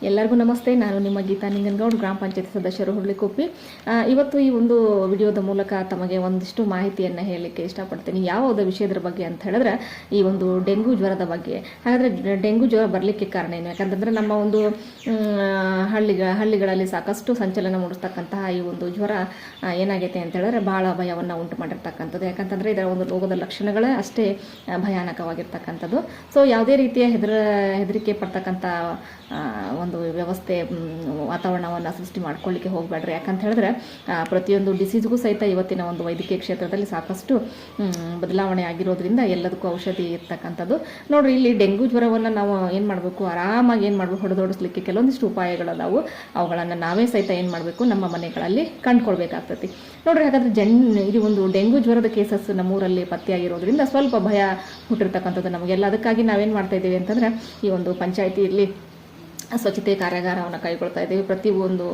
ಎಲ್ಲರಿಗೂ ನಮಸ್ತೆ. ನಾನು ನಿಮ್ಮ ಗೀತಾ ನಿಂಗನ್ಗೌಡ್ ಗ್ರಾಮ ಪಂಚಾಯತ್ ಸದಸ್ಯರು ಹುರುಳಿಕೊಪ್ಪಿ ಆ, ಇವತ್ತು ಈ ಒಂದು ವಿಡಿಯೋದ ಮೂಲಕ ತಮಗೆ ಒಂದಿಷ್ಟು ಮಾಹಿತಿಯನ್ನು ಹೇಳಲಿಕ್ಕೆ ಇಷ್ಟಪಡ್ತೀನಿ. ಯಾವ ವಿಷಯದ ಬಗ್ಗೆ ಅಂತ ಹೇಳಿದ್ರೆ ಈ ಒಂದು ಡೆಂಗು ಜ್ವರದ ಬಗ್ಗೆ. ಹಾಗಾದರೆ ಡೆಂಗು ಜ್ವರ ಬರಲಿಕ್ಕೆ ಕಾರಣ ಏನು? ಯಾಕಂತಂದರೆ ನಮ್ಮ ಒಂದು ಹಳ್ಳಿಗಳ ಹಳ್ಳಿಗ ಹಳ್ಳಿಗಳಲ್ಲಿ ಸಾಕಷ್ಟು ಸಂಚಲನ ಮೂಡಿಸ್ತಕ್ಕಂತಹ ಈ ಒಂದು ಜ್ವರ ಏನಾಗೈತೆ ಅಂತ ಹೇಳಿದ್ರೆ ಭಾಳ ಭಯವನ್ನು ಉಂಟು ಮಾಡಿರ್ತಕ್ಕಂಥದ್ದು. ಯಾಕಂತಂದರೆ ಇದರ ಒಂದು ರೋಗದ ಲಕ್ಷಣಗಳೇ ಅಷ್ಟೇ ಭಯಾನಕವಾಗಿರ್ತಕ್ಕಂಥದ್ದು. ಸೊ ಯಾವುದೇ ರೀತಿಯ ಹೆದರ ಹೆದರಿಕೆ ಪಡ್ತಕ್ಕಂಥ ಆ, ಒಂದು ವ್ಯವಸ್ಥೆ ವಾತಾವರಣವನ್ನು ಸೃಷ್ಟಿ ಮಾಡ್ಕೊಳ್ಳಿಕ್ಕೆ ಹೋಗಬೇಡ್ರಿ. ಯಾಕಂತ ಹೇಳಿದ್ರೆ ಪ್ರತಿಯೊಂದು ಡಿಸೀಸ್ಗೂ ಸಹಿತ ಇವತ್ತಿನ ಒಂದು ವೈದ್ಯಕೀಯ ಕ್ಷೇತ್ರದಲ್ಲಿ ಸಾಕಷ್ಟು ಬದಲಾವಣೆ ಆಗಿರೋದ್ರಿಂದ ಎಲ್ಲದಕ್ಕೂ ಔಷಧಿ ಇರ್ತಕ್ಕಂಥದ್ದು. ನೋಡ್ರಿ, ಇಲ್ಲಿ ಡೆಂಗು ಜ್ವರವನ್ನು ನಾವು ಏನು ಮಾಡಬೇಕು? ಆರಾಮಾಗಿ ಏನು ಮಾಡಬೇಕು? ಹೊಡೆದೋಡಿಸ್ಲಿಕ್ಕೆ ಕೆಲವೊಂದಿಷ್ಟು ಉಪಾಯಗಳದಾವು ಅವುಗಳನ್ನು ನಾವೇ ಸಹಿತ ಏನು ಮಾಡಬೇಕು? ನಮ್ಮ ಮನೆಗಳಲ್ಲಿ ಕಂಡುಕೊಳ್ಬೇಕಾಗ್ತತಿ. ನೋಡ್ರಿ, ಹಾಗಾದ್ರೆ ಜನ್, ಇದು ಒಂದು ಡೆಂಗು ಜ್ವರದ ಕೇಸಸ್ ನಮ್ಮೂರಲ್ಲಿ ಪತ್ತೆಯಾಗಿರೋದ್ರಿಂದ ಸ್ವಲ್ಪ ಭಯ ಹುಟ್ಟಿರ್ತಕ್ಕಂಥದ್ದು ನಮಗೆಲ್ಲ. ಅದಕ್ಕಾಗಿ ನಾವೇನು ಮಾಡ್ತಾ ಇದ್ದೀವಿ ಅಂತಂದ್ರೆ, ಈ ಒಂದು ಪಂಚಾಯಿತಿಯಲ್ಲಿ ಸ್ವಚ್ಛತೆ ಕಾರ್ಯಾಗಾರವನ್ನು ಕೈಗೊಳ್ತಾ ಇದ್ದೀವಿ. ಪ್ರತಿಯೊಂದು ಒಂದು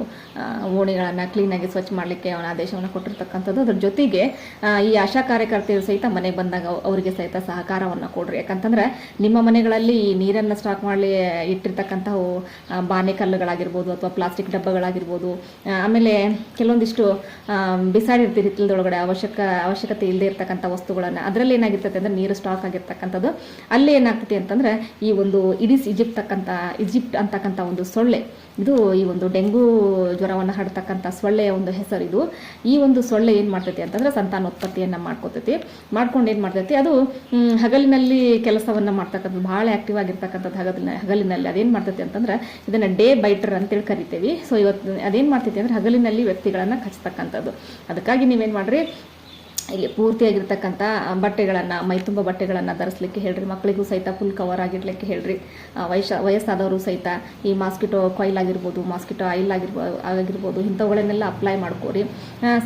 ಓಣಿಗಳನ್ನು ಕ್ಲೀನಾಗಿ ಸ್ವಚ್ಛ ಮಾಡಲಿಕ್ಕೆ ಅವನ ಆದೇಶವನ್ನು ಕೊಟ್ಟಿರ್ತಕ್ಕಂಥದ್ದು. ಅದ್ರ ಜೊತೆಗೆ ಈ ಆಶಾ ಕಾರ್ಯಕರ್ತೆಯರು ಸಹಿತ ಮನೆಗೆ ಬಂದಾಗ ಅವರಿಗೆ ಸಹಿತ ಸಹಕಾರವನ್ನು ಕೊಡ್ರಿ. ಯಾಕಂತಂದ್ರೆ ನಿಮ್ಮ ಮನೆಗಳಲ್ಲಿ ಈ ನೀರನ್ನು ಸ್ಟಾಕ್ ಮಾಡಲಿ, ಇಟ್ಟಿರ್ತಕ್ಕಂಥವು ಬಾನೆಕಲ್ಲುಗಳಾಗಿರ್ಬೋದು ಬಾನೆ ಕಲ್ಲುಗಳಾಗಿರ್ಬೋದು ಅಥವಾ ಪ್ಲಾಸ್ಟಿಕ್ ಡಬ್ಬಗಳಾಗಿರ್ಬೋದು. ಆಮೇಲೆ ಕೆಲವೊಂದಿಷ್ಟು ಬಿಸಾಡಿರ್ತೀರಿ ಹಿತ್ತಲದೊಳಗಡೆ ಅವಶ್ಯಕ, ಅವಶ್ಯಕತೆ ಇಲ್ಲದೆ ಇರ್ತಕ್ಕಂಥ ವಸ್ತುಗಳನ್ನು. ಅದರಲ್ಲಿ ಏನಾಗಿರ್ತೈತೆ ಅಂದರೆ ನೀರು ಸ್ಟಾಕ್ ಆಗಿರ್ತಕ್ಕಂಥದ್ದು. ಅಲ್ಲಿ ಏನಾಗ್ತೈತಿ ಅಂತಂದ್ರೆ ಈ ಒಂದು ಇಡಿಸ್ ಈಜಿಪ್ಟ್ ತಕ್ಕಂಥ ಈಜಿಪ್ಟ್ ಅಂತಕ್ಕಂಥ ಒಂದು ಸೊಳ್ಳೆ. ಇದು ಈ ಒಂದು ಡೆಂಗು ಜ್ವರವನ್ನು ಹರಡ್ತಕ್ಕಂಥ ಸೊಳ್ಳೆಯ ಒಂದು ಹೆಸರು ಇದು. ಈ ಒಂದು ಸೊಳ್ಳೆ ಏನು ಮಾಡ್ತೈತಿ ಅಂತಂದ್ರೆ ಸಂತಾನೋತ್ಪತ್ತಿಯನ್ನು ಮಾಡ್ಕೋತೈತಿ. ಮಾಡ್ಕೊಂಡು ಏನು ಮಾಡ್ತೈತಿ? ಅದು ಹಗಲಿನಲ್ಲಿ ಕೆಲಸವನ್ನು ಮಾಡ್ತಕ್ಕಂಥದ್ದು, ಭಾಳ ಆ್ಯಕ್ಟಿವ್ ಆಗಿರ್ತಕ್ಕಂಥದ್ದು ಹಗಲಿನ, ಹಗಲಿನಲ್ಲಿ ಅದೇನು ಮಾಡ್ತೈತಿ ಅಂತಂದ್ರೆ ಇದನ್ನು ಡೇ ಬೈಟರ್ ಅಂತೇಳಿ ಕರಿತೀವಿ. ಸೊ ಇವತ್ತು ಅದೇನು ಮಾಡ್ತೈತಿ ಅಂದ್ರೆ ಹಗಲಿನಲ್ಲಿ ವ್ಯಕ್ತಿಗಳನ್ನು ಕಚ್ತಕ್ಕಂಥದ್ದು. ಅದಕ್ಕಾಗಿ ನೀವೇನು ಮಾಡ್ರಿ? ಇಲ್ಲಿ ಪೂರ್ತಿಯಾಗಿರ್ತಕ್ಕಂಥ ಬಟ್ಟೆಗಳನ್ನು ಮೈತುಂಬ ಬಟ್ಟೆಗಳನ್ನು ಧರಿಸ್ಲಿಕ್ಕೆ ಹೇಳ್ರಿ. ಮಕ್ಕಳಿಗೂ ಸಹಿತ ಫುಲ್ ಕವರ್ ಆಗಿರ್ಲಿಕ್ಕೆ ಹೇಳ್ರಿ. ವಯಸ್ಸ, ವಯಸ್ಸಾದವರು ಸಹಿತ ಈ ಮಾಸ್ಕಿಟೋ ಕಾಯಿಲ್ ಆಗಿರ್ಬೋದು ಮಾಸ್ಕಿಟೋ ಆಯಿಲ್ ಆಗಿರ್ಬೋ, ಆಗಿರ್ಬೋದು, ಇಂಥವುಗಳನ್ನೆಲ್ಲ ಅಪ್ಲೈ ಮಾಡ್ಕೊರಿ.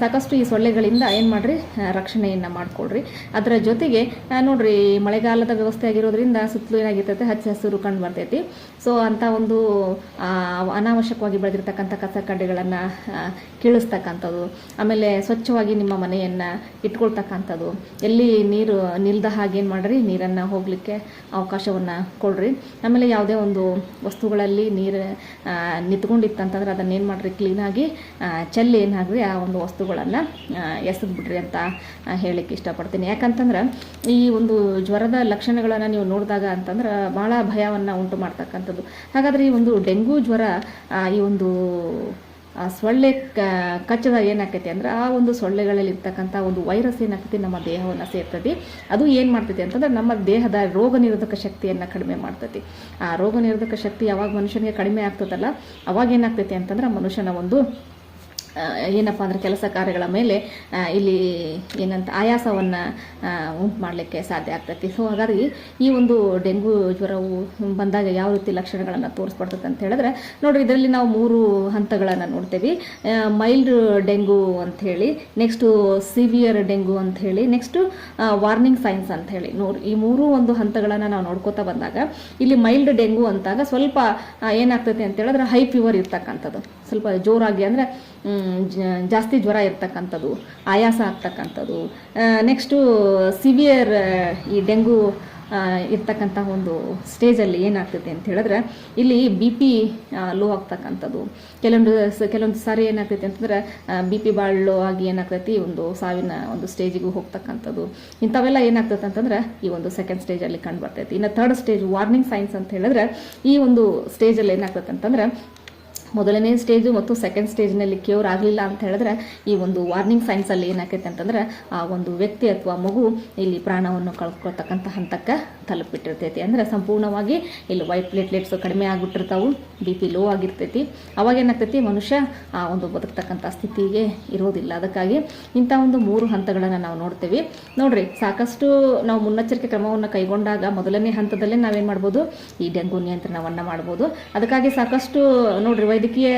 ಸಾಕಷ್ಟು ಈ ಸೊಳ್ಳೆಗಳಿಂದ ಏನು ಮಾಡ್ರಿ? ರಕ್ಷಣೆಯನ್ನು ಮಾಡ್ಕೊಳ್ರಿ. ಅದರ ಜೊತೆಗೆ ನೋಡ್ರಿ ಮಳೆಗಾಲದ ವ್ಯವಸ್ಥೆ ಆಗಿರೋದ್ರಿಂದ ಸುತ್ತಲೂ ಏನಾಗಿರ್ತೈತೆ? ಹಚ್ಚ ಹಸಿರು ಕಂಡು ಬರ್ತೈತಿ. ಸೊ ಅಂಥ ಒಂದು ಅನಾವಶ್ಯಕವಾಗಿ ಬೆಳೆದಿರ್ತಕ್ಕಂಥ ಕಸ ಕಡ್ಡಿಗಳನ್ನು ಕೀಳಿಸ್ತಕ್ಕಂಥದ್ದು. ಆಮೇಲೆ ಸ್ವಚ್ಛವಾಗಿ ನಿಮ್ಮ ಮನೆಯನ್ನು ಇಟ್ಕೊಳ್ತಕ್ಕಂಥದ್ದು. ಎಲ್ಲಿ ನೀರು ನಿಲ್ದ ಹಾಗೆ ಏನು ಮಾಡ್ರಿ, ನೀರನ್ನು ಹೋಗಲಿಕ್ಕೆ ಅವಕಾಶವನ್ನು ಕೊಡ್ರಿ. ಆಮೇಲೆ ಯಾವುದೇ ಒಂದು ವಸ್ತುಗಳಲ್ಲಿ ನೀರು ನಿಂತ್ಕೊಂಡಿತ್ತಂತಂದ್ರೆ ಅದನ್ನು ಏನು ಮಾಡಿರಿ ಕ್ಲೀನಾಗಿ ಚೆಲ್ಲಿ ಏನಾಗ್ರಿ ಆ ಒಂದು ವಸ್ತುಗಳನ್ನು ಎಸೆದು ಬಿಡ್ರಿ ಅಂತ ಹೇಳಿಕ್ಕೆ ಹೇಳಲಿಕ್ಕೆ ಇಷ್ಟಪಡ್ತೀನಿ. ಯಾಕಂತಂದ್ರೆ ಈ ಒಂದು ಜ್ವರದ ಲಕ್ಷಣಗಳನ್ನು ನೀವು ನೋಡಿದಾಗ ಅಂತಂದ್ರೆ ಭಾಳ ಭಯವನ್ನು ಉಂಟು ಮಾಡ್ತಕ್ಕಂಥದ್ದು. ಹಾಗಾದರೆ ಈ ಒಂದು ಡೆಂಗು ಜ್ವರ ಈ ಒಂದು ಆ ಸೊಳ್ಳೆ ಕ ಕಚ್ಚದಾಗ ಏನಾಕೈತಿ ಅಂದ್ರೆ ಆ ಒಂದು ಸೊಳ್ಳೆಗಳಲ್ಲಿ ಇರ್ತಕ್ಕಂಥ ಒಂದು ವೈರಸ್ ಏನಾಗ್ತೈತಿ ನಮ್ಮ ದೇಹವನ್ನು ಸೇರ್ತದೆ ಅದು ಏನು ಮಾಡ್ತೈತಿ ಅಂತಂದ್ರೆ ನಮ್ಮ ದೇಹದ ರೋಗ ನಿರೋಧಕ ಶಕ್ತಿಯನ್ನು ಕಡಿಮೆ ಮಾಡ್ತೈತಿ. ಆ ರೋಗ ನಿರೋಧಕ ಶಕ್ತಿ ಯಾವಾಗ ಮನುಷ್ಯನಿಗೆ ಕಡಿಮೆ ಆಗ್ತದಲ್ಲ ಅವಾಗ ಏನಾಗ್ತೈತಿ ಅಂತಂದ್ರೆ ಮನುಷ್ಯನ ಒಂದು ಏನಪ್ಪ ಅಂದರೆ ಕೆಲಸ ಕಾರ್ಯಗಳ ಮೇಲೆ ಇಲ್ಲಿ ಏನಂತ ಆಯಾಸವನ್ನು ಉಂಟು ಮಾಡಲಿಕ್ಕೆ ಸಾಧ್ಯ ಆಗ್ತೈತಿ. ಸೊ ಹಾಗಾಗಿ ಈ ಒಂದು ಡೆಂಗು ಜ್ವರವು ಬಂದಾಗ ಯಾವ ರೀತಿ ಲಕ್ಷಣಗಳನ್ನು ತೋರಿಸ್ಕೊಡ್ತೈತೆ ಅಂತ ಹೇಳಿದ್ರೆ, ನೋಡಿರಿ, ಇದರಲ್ಲಿ ನಾವು ಮೂರು ಹಂತಗಳನ್ನು ನೋಡ್ತೇವೆ. ಮೈಲ್ಡ್ ಡೆಂಗು ಅಂಥೇಳಿ ನೆಕ್ಸ್ಟು ಸಿವಿಯರ್ ಡೆಂಗು ಅಂಥೇಳಿ ನೆಕ್ಸ್ಟು ವಾರ್ನಿಂಗ್ ಸೈನ್ಸ್ ಅಂತ ಹೇಳಿ. ನೋಡಿ ಈ ಮೂರು ಒಂದು ಹಂತಗಳನ್ನು ನಾವು ನೋಡ್ಕೋತಾ ಬಂದಾಗ, ಇಲ್ಲಿ ಮೈಲ್ಡ್ ಡೆಂಗು ಅಂತಾಗ ಸ್ವಲ್ಪ ಏನಾಗ್ತೈತಿ ಏನಾಗ್ತೈತೆ ಅಂತ ಹೇಳಿದ್ರೆ ಹೈ ಫೀವರ್ ಇರ್ತಕ್ಕಂಥದ್ದು. ಸ್ವಲ್ಪ ಜೋರಾಗಿ ಅಂದರೆ ಜಾಸ್ತಿ ಜ್ವರ ಇರ್ತಕ್ಕಂಥದ್ದು, ಆಯಾಸ ಆಗ್ತಕ್ಕಂಥದ್ದು. ನೆಕ್ಸ್ಟು ಸಿವಿಯರ್ ಈ ಡೆಂಗು ಇರ್ತಕ್ಕಂಥ ಒಂದು ಸ್ಟೇಜಲ್ಲಿ ಏನಾಗ್ತದೆ ಅಂತ ಹೇಳಿದ್ರೆ, ಇಲ್ಲಿ ಬಿ ಪಿ ಲೋ ಆಗ್ತಕ್ಕಂಥದ್ದು. ಕೆಲವೊಂದು ಕೆಲವೊಂದು ಸಾರಿ ಏನಾಗ್ತೈತೆ ಅಂತಂದ್ರೆ ಬಿ ಪಿ ಭಾಳ ಲೋ ಆಗಿ ಏನಾಗ್ತೈತಿ, ಒಂದು ಸಾವಿನ ಒಂದು ಸ್ಟೇಜಿಗೂ ಹೋಗ್ತಕ್ಕಂಥದ್ದು. ಇಂಥವೆಲ್ಲ ಏನಾಗ್ತೈತೆ ಅಂತಂದ್ರೆ, ಈ ಒಂದು ಸೆಕೆಂಡ್ ಸ್ಟೇಜಲ್ಲಿ ಕಂಡು ಬರ್ತೈತಿ ಇನ್ನು ಥರ್ಡ್ ಸ್ಟೇಜ್ ವಾರ್ನಿಂಗ್ ಸೈನ್ಸ್ ಅಂತ ಹೇಳಿದ್ರೆ, ಈ ಒಂದು ಸ್ಟೇಜಲ್ಲಿ ಏನಾಗ್ತೈತೆ ಅಂತಂದ್ರೆ ಮೊದಲನೇ ಸ್ಟೇಜು ಮತ್ತು ಸೆಕೆಂಡ್ ಸ್ಟೇಜ್ನಲ್ಲಿ ಕ್ಯೂರ್ ಆಗಲಿಲ್ಲ ಅಂತ ಹೇಳಿದ್ರೆ, ಈ ಒಂದು ವಾರ್ನಿಂಗ್ ಸೈನ್ಸಲ್ಲಿ ಏನಾಕೈತೆ ಅಂತಂದ್ರೆ, ಆ ಒಂದು ವ್ಯಕ್ತಿ ಅಥವಾ ಮಗು ಇಲ್ಲಿ ಪ್ರಾಣವನ್ನು ಕಳ್ಕೊಳ್ತಕ್ಕಂಥ ಹಂತಕ್ಕೆ ತಲುಪಿಟ್ಟಿರ್ತೈತಿ. ಅಂದರೆ ಸಂಪೂರ್ಣವಾಗಿ ಇಲ್ಲಿ ವೈಟ್ ಪ್ಲೇಟ್ಲೆಟ್ಸ್ ಕಡಿಮೆ ಆಗಿಬಿಟ್ಟಿರ್ತಾವು, ಬಿ ಪಿ ಲೋ ಆಗಿರ್ತೈತಿ. ಅವಾಗ ಏನಾಗ್ತೈತಿ, ಮನುಷ್ಯ ಆ ಒಂದು ಬದುಕ್ತಕ್ಕಂಥ ಸ್ಥಿತಿಗೆ ಇರೋದಿಲ್ಲ. ಅದಕ್ಕಾಗಿ ಇಂಥ ಒಂದು ಮೂರು ಹಂತಗಳನ್ನು ನಾವು ನೋಡ್ತೇವೆ. ನೋಡ್ರಿ, ಸಾಕಷ್ಟು ನಾವು ಮುನ್ನೆಚ್ಚರಿಕೆ ಕ್ರಮವನ್ನು ಕೈಗೊಂಡಾಗ ಮೊದಲನೇ ಹಂತದಲ್ಲೇ ನಾವೇನು ಮಾಡ್ಬೋದು, ಈ ಡೆಂಗು ನಿಯಂತ್ರಣವನ್ನು ಮಾಡ್ಬೋದು. ಅದಕ್ಕಾಗಿ ಸಾಕಷ್ಟು, ನೋಡ್ರಿ, ವೈದ್ಯಕೀಯ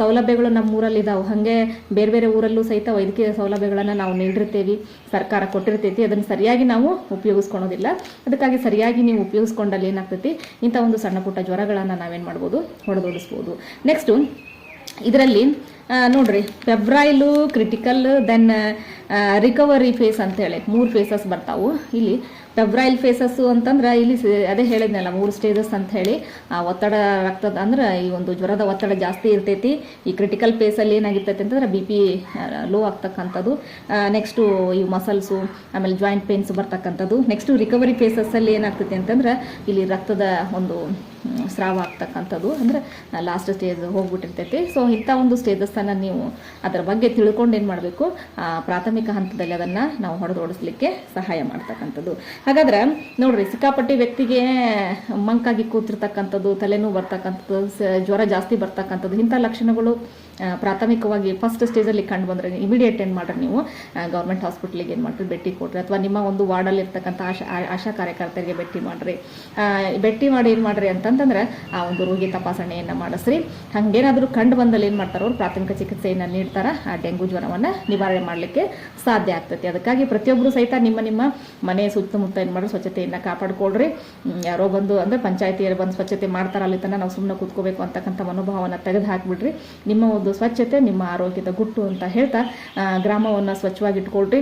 ಸೌಲಭ್ಯಗಳು ನಮ್ಮ ಊರಲ್ಲಿ ಇದಾವೆ ಹಾಗೆ ಬೇರೆ ಬೇರೆ ಊರಲ್ಲೂ ಸಹಿತ ವೈದ್ಯಕೀಯ ಸೌಲಭ್ಯಗಳನ್ನು ನಾವು ನೀಡಿರ್ತೀವಿ. ಸರ್ಕಾರ ಕೊಟ್ಟಿರ್ತೈತಿ, ಅದನ್ನು ಸರಿಯಾಗಿ ನಾವು ಉಪಯೋಗಿಸ್ಕೊಳೋದಿಲ್ಲ. ಅದಕ್ಕಾಗಿ ಸರಿಯಾಗಿ ನೀವು ಉಪಯೋಗಿಸ್ಕೊಂಡಲ್ಲಿ ಏನಾಗ್ತೈತಿ, ಇಂಥ ಒಂದು ಸಣ್ಣ ಪುಟ್ಟ ಜ್ವರಗಳನ್ನು ನಾವೇನು ಮಾಡ್ಬೋದು, ಹೊಡೆದೋಡಿಸ್ಬೋದು. ನೆಕ್ಸ್ಟು ಇದರಲ್ಲಿ ನೋಡ್ರಿ febrile critical then recovery phase ಅಂತೇಳಿ, ಮೂರು ಫೇಸಸ್ ಬರ್ತಾವು. ಇಲ್ಲಿ ಫೆಬ್ರೈಲ್ ಫೇಸಸ್ಸು ಅಂತಂದ್ರೆ ಇಲ್ಲಿ ಅದೇ ಹೇಳಿದ್ನಲ್ಲ, ಮೂರು ಸ್ಟೇಜಸ್ ಅಂತ ಹೇಳಿ. ಆ, ಒತ್ತಡ ರಕ್ತದ ಅಂದ್ರೆ ಈ ಒಂದು ಜ್ವರದ ಒತ್ತಡ ಜಾಸ್ತಿ ಇರ್ತೈತಿ. ಈ ಕ್ರಿಟಿಕಲ್ ಫೇಸಲ್ಲಿ ಏನಾಗಿರ್ತೈತಿ ಅಂತಂದ್ರೆ ಬಿ ಪಿ ಲೋ ಆಗ್ತಕ್ಕಂಥದ್ದು. ನೆಕ್ಸ್ಟು ಈ ಮಸಲ್ಸು ಆಮೇಲೆ ಜಾಯಿಂಟ್ ಪೇನ್ಸ್ ಬರ್ತಕ್ಕಂಥದ್ದು. ನೆಕ್ಸ್ಟು ರಿಕವರಿ ಫೇಸಸ್ಸಲ್ಲಿ ಏನಾಗ್ತೈತಿ ಅಂತಂದ್ರೆ ಇಲ್ಲಿ ರಕ್ತದ ಒಂದು ಸ್ರಾವ ಆಗ್ತಕ್ಕಂಥದ್ದು. ಅಂದ್ರೆ ಲಾಸ್ಟ್ ಸ್ಟೇಜ್ ಹೋಗ್ಬಿಟ್ಟಿರ್ತೈತಿ. ಸೊ ಇಂಥ ಒಂದು ಸ್ಟೇಜಸ್ಸನ್ನು ನೀವು ಅದರ ಬಗ್ಗೆ ತಿಳ್ಕೊಂಡು ಏನು ಮಾಡಬೇಕು? ಪ್ರಾಥಮಿಕ ಹಂತದಲ್ಲಿ ಅದನ್ನು ನಾವು ಹೊಡೆದೋಡಿಸ್ಲಿಕ್ಕೆ ಸಹಾಯ ಮಾಡ್ತಕ್ಕಂಥದ್ದು. ಹಾಗಾದ್ರೆ ನೋಡ್ರಿ ಸಿಕ್ಕಾಪಟ್ಟಿ ವ್ಯಕ್ತಿಗೆ ಮಂಕಾಗಿ ಕೂತಿರ್ತಕ್ಕಂಥದ್ದು ತಲೆನೋವು ಬರ್ತಕ್ಕಂಥದ್ದು ಜ್ವರ ಜಾಸ್ತಿ ಬರ್ತಕ್ಕಂಥದ್ದು ಇಂಥ ಲಕ್ಷಣಗಳು ಪ್ರಾಥಮಿಕವಾಗಿ ಫಸ್ಟ್ ಸ್ಟೇಜಲ್ಲಿ ಕಂಡು ಬಂದರೆ ಇಮಿಡಿಯೇಟ್ ಏನು ಮಾಡ್ರಿ ನೀವು? ಗೌರ್ಮೆಂಟ್ ಹಾಸ್ಪಿಟ್ಲಿಗೆ ಏನು ಮಾಡ್ರಿ? ಭೇಟಿ ಕೊಡ್ರಿ. ಅಥವಾ ನಿಮ್ಮ ಒಂದು ವಾರ್ಡಲ್ಲಿ ಇರ್ತಕ್ಕಂಥ ಆಶಾ ಆಶಾ ಕಾರ್ಯಕರ್ತರಿಗೆ ಭೇಟಿ ಮಾಡ್ರಿ. ಭೇಟಿ ಮಾಡಿ ಏನು ಮಾಡಿರಿ ಅಂತಂತಂದ್ರೆ, ಆ, ಒಂದು ರೋಗಿ ತಪಾಸಣೆಯನ್ನು ಮಾಡಿಸ್ರಿ. ಹಂಗೇನಾದರೂ ಕಂಡು ಬಂದಲ್ಲಿ ಏನು ಮಾಡ್ತಾರೆ ಅವ್ರು? ಪ್ರಾಥಮಿಕ ಚಿಕಿತ್ಸೆಯನ್ನು ನೀಡ್ತಾರೆ. ಆ, ಡೆಂಗು ಜ್ವರವನ್ನು ನಿವಾರಣೆ ಮಾಡಲಿಕ್ಕೆ ಸಾಧ್ಯ ಆಗ್ತೈತಿ. ಅದಕ್ಕಾಗಿ ಪ್ರತಿಯೊಬ್ಬರು ಸಹಿತ ನಿಮ್ಮ ನಿಮ್ಮ ಮನೆ ಸುತ್ತಮುತ್ತ ಏನು ಮಾಡ್ರಿ? ಸ್ವಚ್ಛತೆಯನ್ನು ಕಾಪಾಡ್ಕೊಳ್ರಿ. ಯಾರೋ ಬಂದು ಅಂದರೆ ಪಂಚಾಯತಿಯರು ಬಂದು ಸ್ವಚ್ಛತೆ ಮಾಡ್ತಾರೆ, ಅಲ್ಲಿ ತನಕ ನಾವು ಸುಮ್ಮನೆ ಕೂತ್ಕೋಬೇಕು ಅಂತಕ್ಕಂಥ ಮನೋಭಾವನ ತೆಗೆದು ಹಾಕಿಬಿಡ್ರಿ ನಿಮ್ಮ ಒಂದು ಸ್ವಚ್ಛತೆ ನಿಮ್ಮ ಆರೋಗ್ಯದ ಗುಟ್ಟು ಅಂತ ಹೇಳ್ತಾ ಗ್ರಾಮವನ್ನು ಸ್ವಚ್ಛವಾಗಿಟ್ಕೊಳ್ರಿ.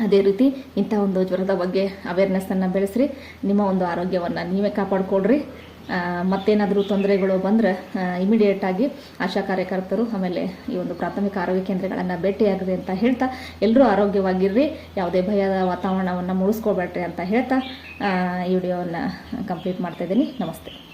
ಅದೇ ರೀತಿ ಇಂಥ ಒಂದು ಜ್ವರದ ಬಗ್ಗೆ ಅವೇರ್ನೆಸ್ಸನ್ನು ಬೆಳೆಸ್ರಿ. ನಿಮ್ಮ ಒಂದು ಆರೋಗ್ಯವನ್ನು ನೀವೇ ಕಾಪಾಡಿಕೊಳ್ರಿ. ಆ, ಮತ್ತೇನಾದರೂ ತೊಂದರೆಗಳು ಬಂದರೆ ಇಮಿಡಿಯೇಟಾಗಿ ಆಶಾ ಕಾರ್ಯಕರ್ತರು ಆಮೇಲೆ ಈ ಒಂದು ಪ್ರಾಥಮಿಕ ಆರೋಗ್ಯ ಕೇಂದ್ರಗಳನ್ನು ಭೇಟಿಯಾಗ್ರಿ ಅಂತ ಹೇಳ್ತಾ ಎಲ್ಲರೂ ಆರೋಗ್ಯವಾಗಿರ್ರಿ. ಯಾವುದೇ ಭಯದ ವಾತಾವರಣವನ್ನು ಮೂಡಿಸ್ಕೋಬೇಡ್ರಿ ಅಂತ ಹೇಳ್ತಾ ಈ ವಿಡಿಯೋವನ್ನು ಕಂಪ್ಲೀಟ್ ಮಾಡ್ತಾ ಇದ್ದೀನಿ. ನಮಸ್ತೆ.